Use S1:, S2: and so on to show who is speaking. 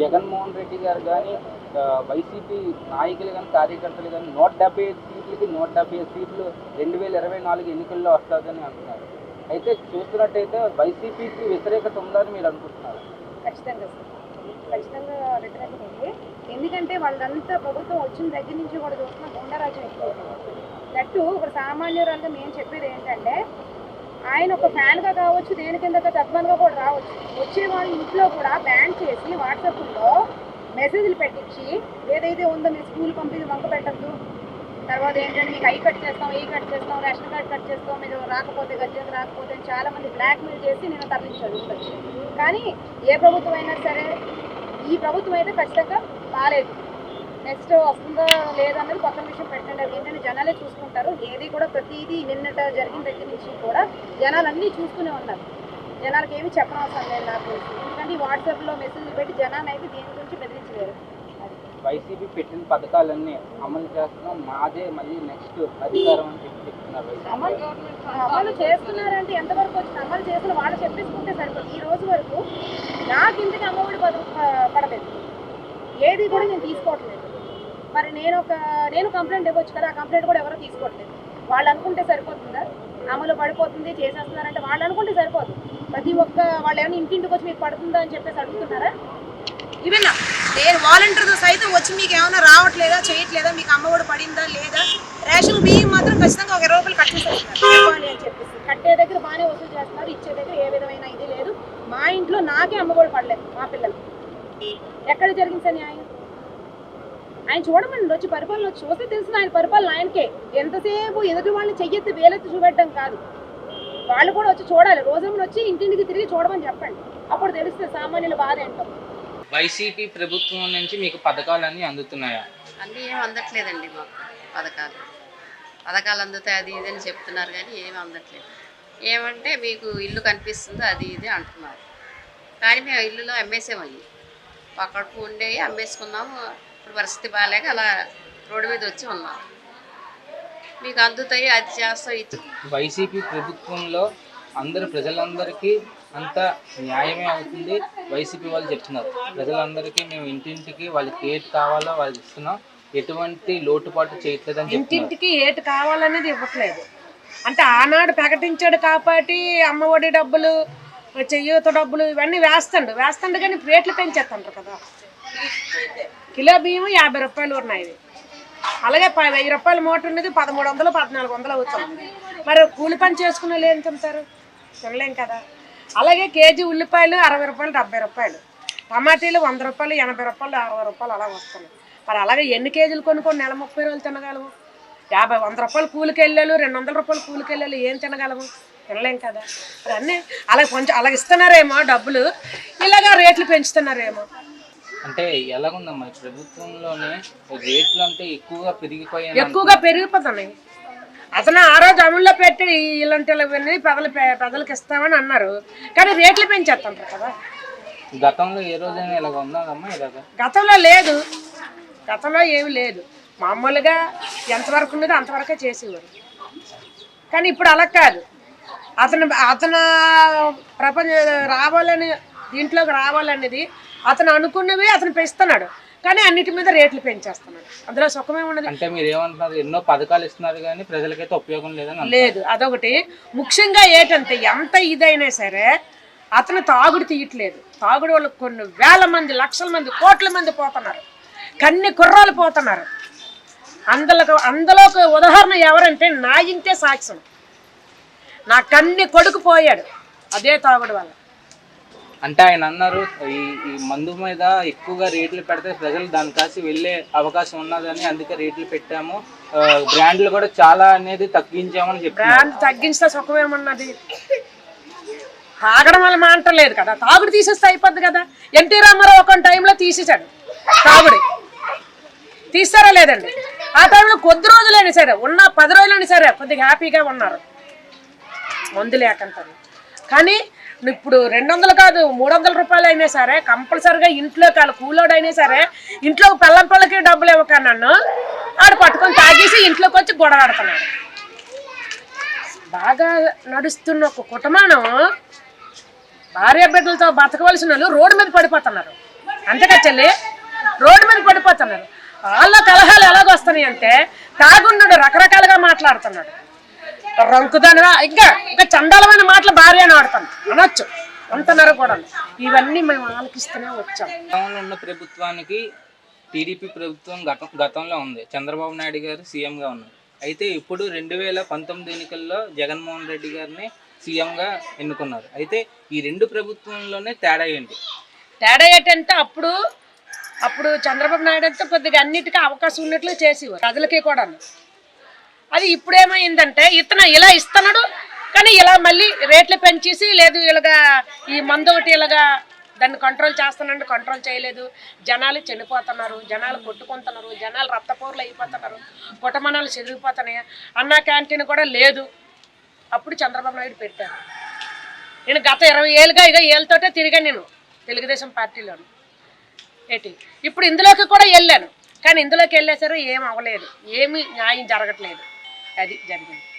S1: జగన్మోహన్ రెడ్డి గారు కానీ వైసీపీ నాయకులు కానీ కార్యకర్తలు కానీ నూట డెబ్బై ఐదు సీట్లకి నూట డెబ్బై ఐదు సీట్లు రెండు వేల ఇరవై నాలుగు ఎన్నికల్లో వస్తుందని అంటున్నారు. అయితే చూస్తున్నట్టయితే వైసీపీకి వ్యతిరేకత ఉందని మీరు అనుకుంటున్నారు.
S2: ఖచ్చితంగా సార్. ఖచ్చితంగా వ్యతిరేకత ఉంది. ఎందుకంటే వాళ్ళంతా ప్రభుత్వం వచ్చిన దగ్గర నుంచి కూడా చూస్తున్న గుండరాజ్యం ఎక్కువ దట్టు ఒక సామాన్యురాలుగా మేము చెప్పేది ఏంటంటే ఆయన ఒక ఫ్యాన్గా కావచ్చు దేని కిందగా తత్వాలుగా కూడా రావచ్చు. వచ్చే వాళ్ళ ఇంట్లో కూడా బ్యాన్ చేసి వాట్సాప్లో మెసేజ్లు పెట్టించి ఏదైతే ఉందో మీరు స్కూల్ పంపించి వంక పెట్టద్దు. తర్వాత ఏంటంటే మీకు ఐ కట్ చేస్తాం ఈ కట్ చేస్తాం రేషన్ కార్డ్ కట్ చేస్తాం మీరు రాకపోతే గజ్జెకి రాకపోతే చాలా మంది బ్లాక్మెయిల్ చేసి నేను తరలించాడు కానీ ఏ ప్రభుత్వం అయినా సరే ఈ ప్రభుత్వం అయితే ఖచ్చితంగా బాగాలేదు నెక్స్ట్ వస్తుందో లేదన్నది పక్కన విషయం పెట్టండి. అది ఏంటంటే జనాలే చూసుకుంటారు. ఏది కూడా ప్రతిదీ నిన్నట జరిగిన దగ్గర నుంచి కూడా జనాలు అన్నీ చూస్తూనే ఉన్నారు. జనాలకి ఏమీ చెప్పనవసరం లేదు నాకు. ఎందుకంటే వాట్సాప్లో మెసేజ్లు పెట్టి జనాన్ని అయితే దేని గురించి బెదిరించలేరు.
S1: వైసీపీ పెట్టిన పథకాలన్నీ అమలు చేస్తున్నాం. మాదే మళ్ళీ నెక్స్ట్ అధికారం అని చెప్పి చెప్తున్నారు
S2: అమలు చేస్తున్నారంటే ఎంతవరకు వచ్చింది? అమలు చేసిన వాళ్ళు చెప్పేసుకుంటే సరిపోదు ఈ రోజు వరకు నాకు ఇంటికి అమ్మఒడి పథకం పడలేదు. ఏది కూడా నేను తీసుకోవట్లేదు. మరి నేను ఒక నేను కంప్లైంట్ ఇవ్వచ్చు కదా ఆ కంప్లైంట్ కూడా ఎవరో తీసుకోవట్లేదు. వాళ్ళు అనుకుంటే సరిపోతుందా? అమలు పడిపోతుంది చేసేస్తున్నారంటే వాళ్ళు అనుకుంటే సరిపోదు. ప్రతి ఒక్క వాళ్ళు ఏమైనా ఇంటింటికి వచ్చి మీకు పడుతుందా అని చెప్పేసి అడుగుతున్నారా? ఇవేనా. నేను వాలంటీర్తో సైతం వచ్చి మీకు ఏమైనా రావట్లేదా చేయట్లేదా మీకు అమ్మఒడి పడిందా లేదా? రేషన్ బియ్యం మాత్రం ఖచ్చితంగా ఒక ఇరవై రూపాయలు ఇవ్వాలి అని చెప్పేసి. కట్టే దగ్గర బాగానే వసూలు చేస్తున్నారు ఇచ్చే దగ్గర ఏ విధమైన ఇది లేదు. మా ఇంట్లో నాకే అమ్మఒడి పడలేదు మా పిల్లలు ఎక్కడ జరిగింది సార్ న్యాయం? ఆయన చూడమని వచ్చి పరిపాలన వచ్చి చూస్తే తెలిసిన ఆయన పరిపాలన ఆయనకే. ఎంతసేపు ఎదుటి వాళ్ళని చెయ్యెత్తి వేలెత్తి చూపెట్టడం కాదు. వాళ్ళు కూడా వచ్చి చూడాలి. రోజమ్మని వచ్చి ఇంటింటికి తిరిగి చూడమని చెప్పండి. అప్పుడు తెలుస్తుంది సామాన్యుల బాధ ఏంటో.
S1: వైసీపీ ప్రభుత్వం నుంచి మీకు పథకాలన్నీ అందుతున్నాయా?
S3: అన్నీ ఏం అందట్లేదండి మాకు పథకాలు. పథకాలు అందుతాయి అది ఇది అని చెప్తున్నారు కానీ ఏమి అందట్లేదు. ఏమంటే మీకు ఇల్లు కనిపిస్తుంది అది ఇది అంటున్నారు. కానీ మేము ఇల్లులో అమ్మేసామయ్యి అక్కడికి ఉండేవి అమ్మేసుకున్నాము. ఇప్పుడు పరిస్థితి బాగాలేక అలా రోడ్డు మీద వచ్చి ఉన్నాం. మీకు అందుతాయి అది చేస్తాం ఇది
S1: వైసీపీ ప్రభుత్వంలో అందరు ప్రజలందరికీ అంత న్యాయమే అవుతుంది. వైసీపీ వాళ్ళు చెప్తున్నారు. ప్రజలందరికీ మేము ఇంటింటికి వాళ్ళకి ఏది కావాలో వాళ్ళకి ఇస్తున్నాం. ఎటువంటి లోటుపాటు చేయట్లేదని చెప్తున్నారు.
S4: ఇంటింటికి ఏటి కావాలనేది ఇవ్వట్లేదు. అంటే ఆనాడు ప్రకటించాడు కాబట్టి అమ్మఒడి డబ్బులు చెయ్యూత డబ్బులు ఇవన్నీ వేస్తాడు. వేస్తాడు కానీ రేట్లు పెంచేస్తుంటారు కదా. కిలో బియ్యం యాభై రూపాయలు ఉన్నాయి అలాగే వెయ్యి రూపాయల మూట ఉన్నది పదమూడు వందలు పద్నాలుగు వందలు అవుతుంది మరి కూలి పని చేసుకునే వాళ్ళు ఏం తింటారు? తినలేం కదా. అలాగే కేజీ ఉల్లిపాయలు అరవై రూపాయలు డెబ్బై రూపాయలు. టమాటీలు వంద రూపాయలు ఎనభై రూపాయలు అరవై రూపాయలు అలా వస్తున్నాయి. మరి అలాగే ఎన్ని కేజీలు కొనుక్కొని నెల ముప్పై రోజులు తినగలము? యాభై వంద రూపాయలు కూలికి వెళ్ళాలి రెండు వందల రూపాయలు కూలికి వెళ్ళాలి ఏం తినగలము? తినలేం కదా. మరి అన్నీ అలాగే కొంచెం అలాగే ఇస్తున్నారేమో డబ్బులు. ఇలాగా రేట్లు పెంచుతున్నారేమో.
S1: అంటే ఎలాగుందమ్మా? ప్రభుత్వంలోనే రేట్లు అంటే ఎక్కువగా పెరిగిపోయాయి
S4: ఎక్కువగా పెరిగిపోతున్నాయి. అతను ఆ రోజు అమల్లో పెట్టి ఇలాంటివన్నీ పెదలు పెదలకు ఇస్తామని అన్నారు. కానీ రేట్లు పెంచేస్తుంటారు కదా.
S1: గతంలో ఏ రోజైనా ఇలాగ ఉన్నదమ్మా ఇలాగ
S4: గతంలో లేదు. గతంలో ఏమి లేదు. మామూలుగా ఎంతవరకు ఉన్నదో అంతవరకే చేసేవారు. కానీ ఇప్పుడు అలా కాదు. అతను అతను ప్రపంచ రావాలని దీంట్లోకి రావాలనేది అతను అనుకున్నవి అతను పెంచుతున్నాడు. కానీ అన్నిటి మీద రేట్లు పెంచేస్తున్నాడు. అందులో సుఖమే ఉన్నది.
S1: అంటే మీరు ఏమంటున్నారు? ఎన్నో పథకాలు ఇస్తున్నారు కానీ ప్రజలకైతే ఉపయోగం లేదని.
S4: లేదు అదొకటి. ముఖ్యంగా ఏంటంటే ఎంత ఇదైనా సరే అతను తాగుడు తీయట్లేదు. తాగుడు వాళ్ళు కొన్ని వేల మంది లక్షల మంది కోట్ల మంది పోతున్నారు. కన్ని కుర్రాలు పోతున్నారు. అందులో అందులో ఒక ఉదాహరణ ఎవరంటే నా ఇంటే సాక్ష్యం. నా కన్ని కొడుకు పోయాడు. అదే తాగుడు వల్ల.
S1: అంటే ఆయన అన్నారు ఈ ఈ మందు మీద ఎక్కువగా రేట్లు పెడితే ప్రజలు దాని కాసి వెళ్ళే అవకాశం ఉన్నదని అందుకే రేట్లు పెట్టాము. ఆ, బ్రాండ్లు కూడా చాలా అనేది తగ్గించామని చెప్పారు
S4: బ్రాండ్ సుఖం ఏమన్నది? తాగడం వల్ల మాంటలేదు కదా. తాగుడు తీసేస్తే అయిపోద్ది కదా. ఎన్టీ రామారావు ఒక టైంలో తీసేశాడు. తాగుడు. తీస్తారా లేదండి? ఆ టైంలో కొద్ది రోజులైనా సరే ఉన్న పది రోజులైనా సరే కొద్దిగా హ్యాపీగా ఉన్నారు. మందు లేకంటే కానీ ఇప్పుడు రెండు వందలు కాదు మూడు వందల రూపాయలు అయినా సరే కంపల్సరిగా ఇంట్లో కాదు కూలోడు అయినా సరే ఇంట్లో పిల్లం పిల్లకి డబ్బులు ఇవ్వక నన్ను ఆడు పట్టుకొని తాగేసి ఇంట్లోకి వచ్చి గొడవ ఆడుతున్నాడు. బాగా నడుస్తున్న ఒక కుటుంబం భార్య బిడ్డలతో బతకవలసిన వాళ్ళు రోడ్డు మీద పడిపోతున్నారు. అంతగా చెల్లి రోడ్డు మీద పడిపోతున్నారు. వాళ్ళ కలహాలు ఎలాగొస్తున్నాయి అంటే తాగున్నాడు రకరకాలుగా మాట్లాడుతున్నాడు. రంకుదానివా? ఇంకా ఇంకా చండాలమైన మాటలు భార్య అని ఆడుతాను. అనొచ్చు. అంటున్నారు కూడా ఇవన్నీ మేము ఆలకిస్తూనే వచ్చాం.
S1: గతంలో ఉన్న ప్రభుత్వానికి టీడీపీ ప్రభుత్వం గతం గతంలో ఉంది. చంద్రబాబు నాయుడు గారు సీఎంగా ఉన్నారు. అయితే ఇప్పుడు రెండు వేల పంతొమ్మిది ఎన్నికల్లో జగన్మోహన్ రెడ్డి గారిని సీఎంగా ఎన్నుకున్నారు. అయితే ఈ రెండు ప్రభుత్వంలోనే తేడా ఏంటి?
S4: తేడా ఏంటంటే అప్పుడు అప్పుడు చంద్రబాబు నాయుడు అంటే కొద్దిగా అన్నిటికీ అవకాశం ఉన్నట్లు చేసేవారు. ప్రజలకి కూడా అది ఇప్పుడు ఏమైందంటే ఇతను ఇలా ఇస్తున్నాడు కానీ ఇలా మళ్ళీ రేట్లు పెంచేసి లేదు ఇలాగా ఈ మందు ఒకటి ఇలాగా దాన్ని కంట్రోల్ చేస్తానంటే కంట్రోల్ చేయలేదు. జనాలు చనిపోతున్నారు జనాలు కొట్టుకుంటున్నారు జనాలు రక్తపూర్లు అయిపోతున్నారు కుటుంబనాలు చెదిరిపోతున్నాయి. అన్న క్యాంటీన్ కూడా లేదు. అప్పుడు చంద్రబాబు నాయుడు పెట్టారు. నేను గత ఇరవై ఏళ్ళుగా ఇక ఏళ్ళతోటే తిరిగాను నేను తెలుగుదేశం పార్టీలోను. ఏంటి? ఇప్పుడు ఇందులోకి కూడా వెళ్ళాను. కానీ ఇందులోకి వెళ్ళేసరికి ఏం అవ్వలేదు. ఏమీ న్యాయం జరగట్లేదు. అది జరిగింది